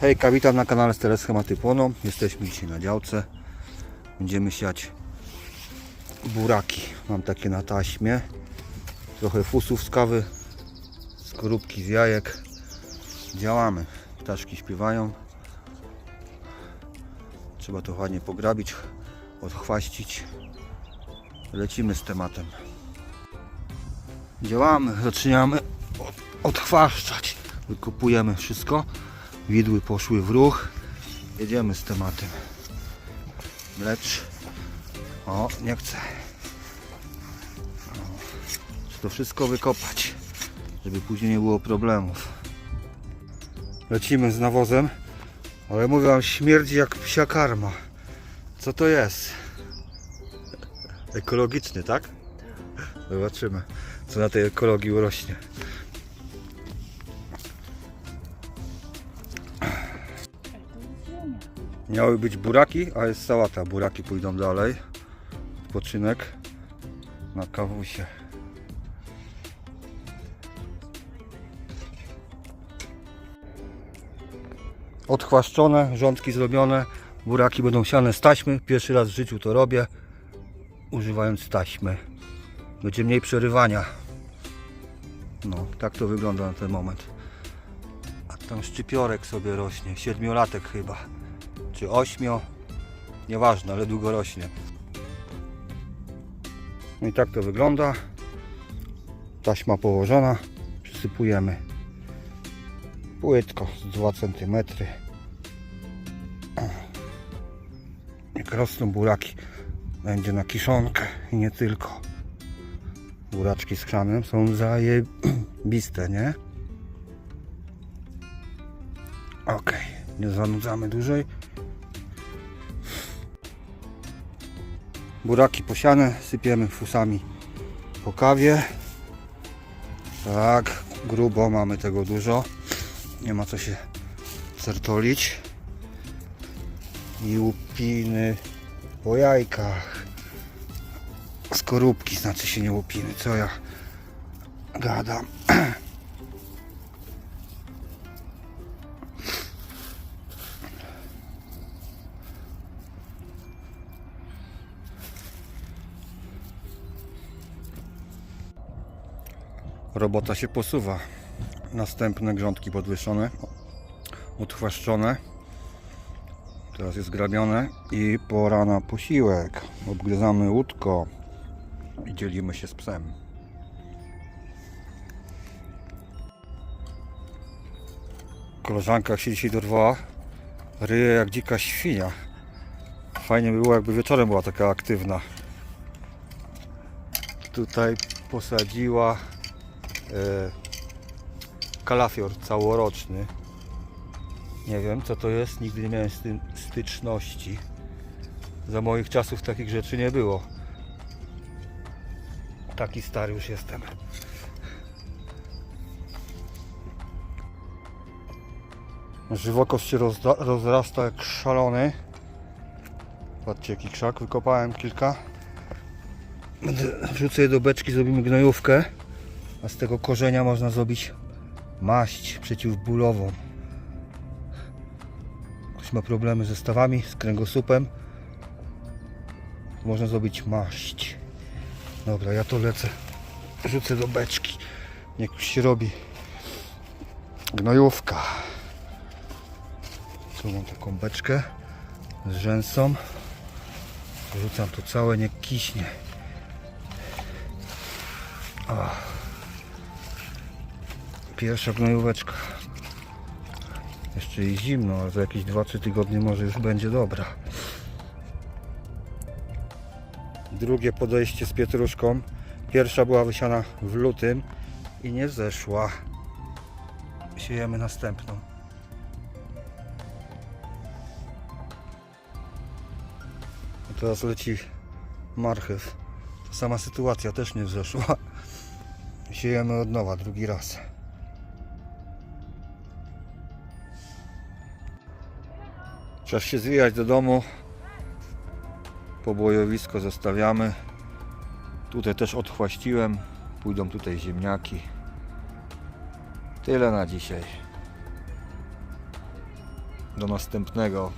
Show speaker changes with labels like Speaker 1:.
Speaker 1: Hejka, witam na kanale Stare Schematy. Jesteśmy dzisiaj na działce. Będziemy siać buraki. Mam takie na taśmie. Trochę fusów z kawy, skorupki z jajek. Działamy. Ptaszki śpiewają. Trzeba to ładnie pograbić, odchwaścić. Lecimy z tematem. Działamy, zaczynamy od, odchwaszczać. Wykopujemy wszystko. Widły poszły w ruch. Jedziemy z tematem. Lecz. O, nie chcę. Trzeba to wszystko wykopać, żeby później nie było problemów. Lecimy z nawozem, ale mówię wam, śmierdzi jak psia karma. Co to jest? Ekologiczny, tak? Zobaczymy, co na tej ekologii urośnie. Miały być buraki, a jest sałata. Buraki pójdą dalej. Odpoczynek na kawusie. Odchwaszczone, rządki zrobione. Buraki będą siane z taśmy. Pierwszy raz w życiu to robię, używając taśmy. Będzie mniej przerywania. No, tak to wygląda na ten moment. A tam szczypiorek sobie rośnie, siedmiolatek chyba czy ośmio, nieważne, ale długo rośnie. No i tak to wygląda. Taśma położona, przysypujemy płytko z 2 cm. Jak rosną buraki, będzie na kiszonkę i nie tylko. Buraczki z krzanem są zajebiste, nie? Okej, nie zanudzamy dłużej. Buraki posiane sypiemy fusami po kawie. Tak, grubo mamy tego dużo. Nie ma co się certolić. I łupiny po jajkach. Skorupki, znaczy się nie łupiny, co ja gadam. Robota się posuwa. Następne grządki podwyższone, odchwaszczone. Teraz jest grabione i pora na posiłek. Obgryzamy łódko i dzielimy się z psem. Koleżanka się dzisiaj dorwała, ryje jak dzika świnia. Fajnie by było jakby wieczorem była taka aktywna. Tutaj posadziła kalafior całoroczny. Nie wiem co to jest, nigdy nie miałem z tym styczności. Za moich czasów takich rzeczy nie było. Taki stary już jestem. Żywokość się rozrasta jak szalony. Patrzcie jaki krzak, wykopałem kilka. Wrzucę je do beczki, zrobimy gnojówkę. A z tego korzenia można zrobić maść przeciwbólową. Ktoś ma problemy ze stawami, z kręgosłupem. Można zrobić maść. Dobra, ja to lecę. Rzucę do beczki. Niech już się robi gnojówka. Tu mam taką beczkę z rzęsą. Rzucam to całe, nie kiśnie. Pierwsza gnojóweczka. Jeszcze jest zimno, ale za jakieś 2-3 tygodnie może już będzie dobra. Drugie podejście z pietruszką. Pierwsza była wysiana w lutym i nie zeszła. Siejemy następną. A teraz leci marchew. Sama sytuacja też nie wzeszła. Siejemy od nowa, drugi raz. Czas się zwijać do domu. Pobojowisko zostawiamy. Tutaj też odchłaściłem. Pójdą tutaj ziemniaki. Tyle na dzisiaj. do następnego